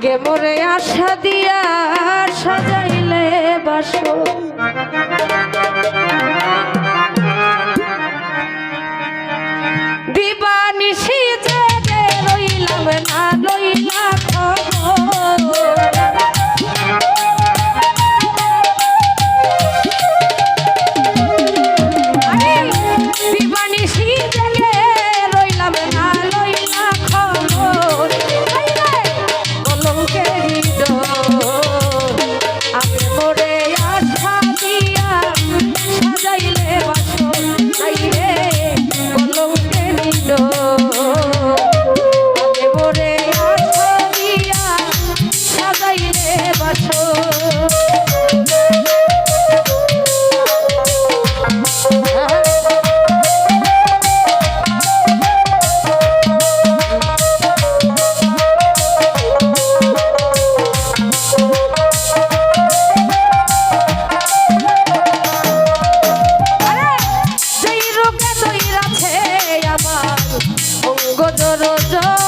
আগে মরে আশা দিয়া সাজাইলে বাসো। অঙ্গ জর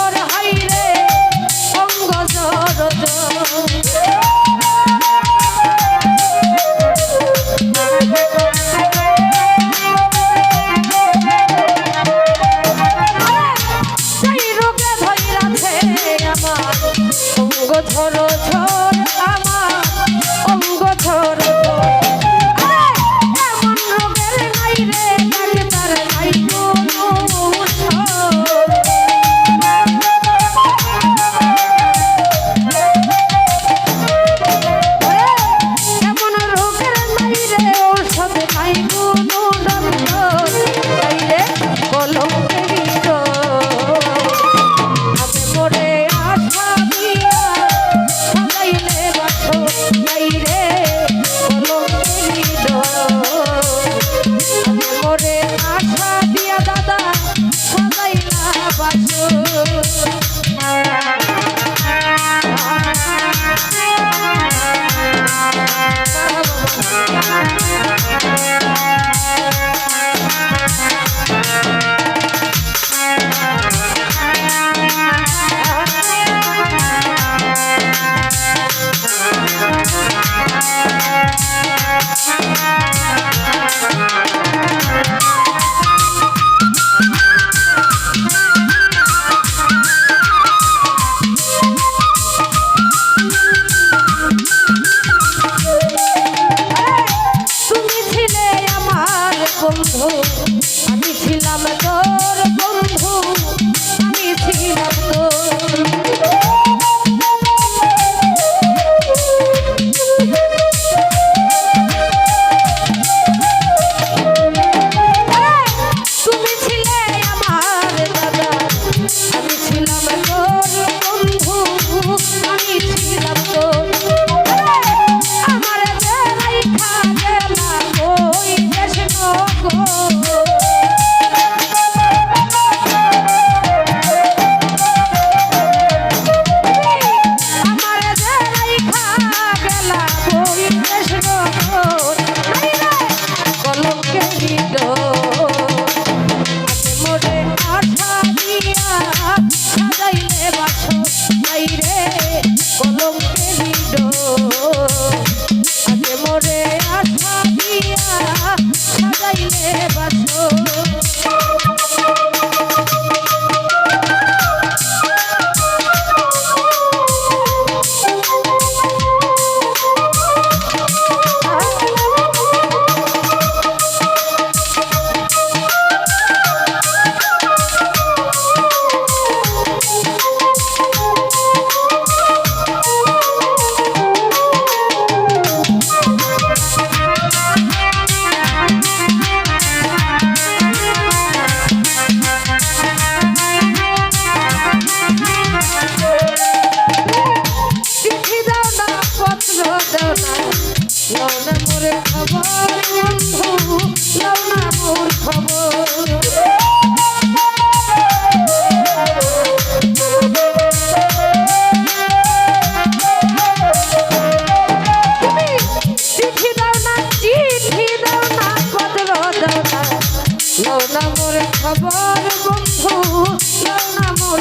Oh. না মোর খবর বন্ধু না মোর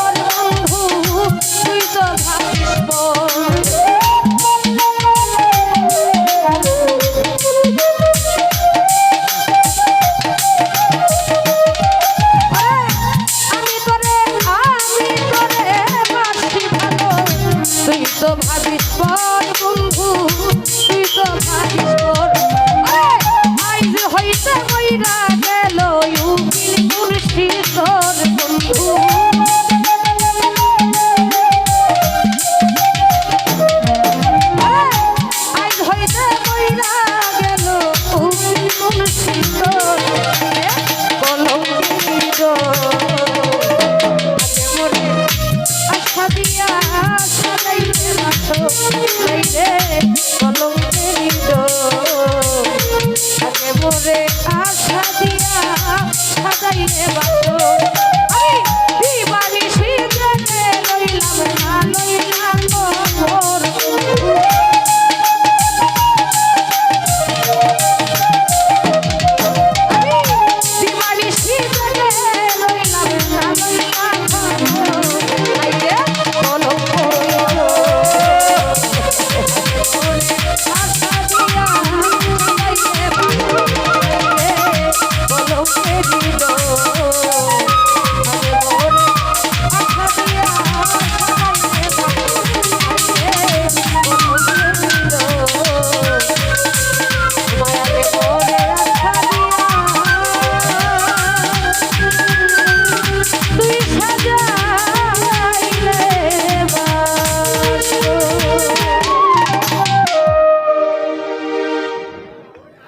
মইরা গেল ইউকিল কুরসি তোর বন্ধু। আজ হইতে মইরা গেল ইউকিল কুরসি তোর আশা দিয়া সাজাইলে বাসর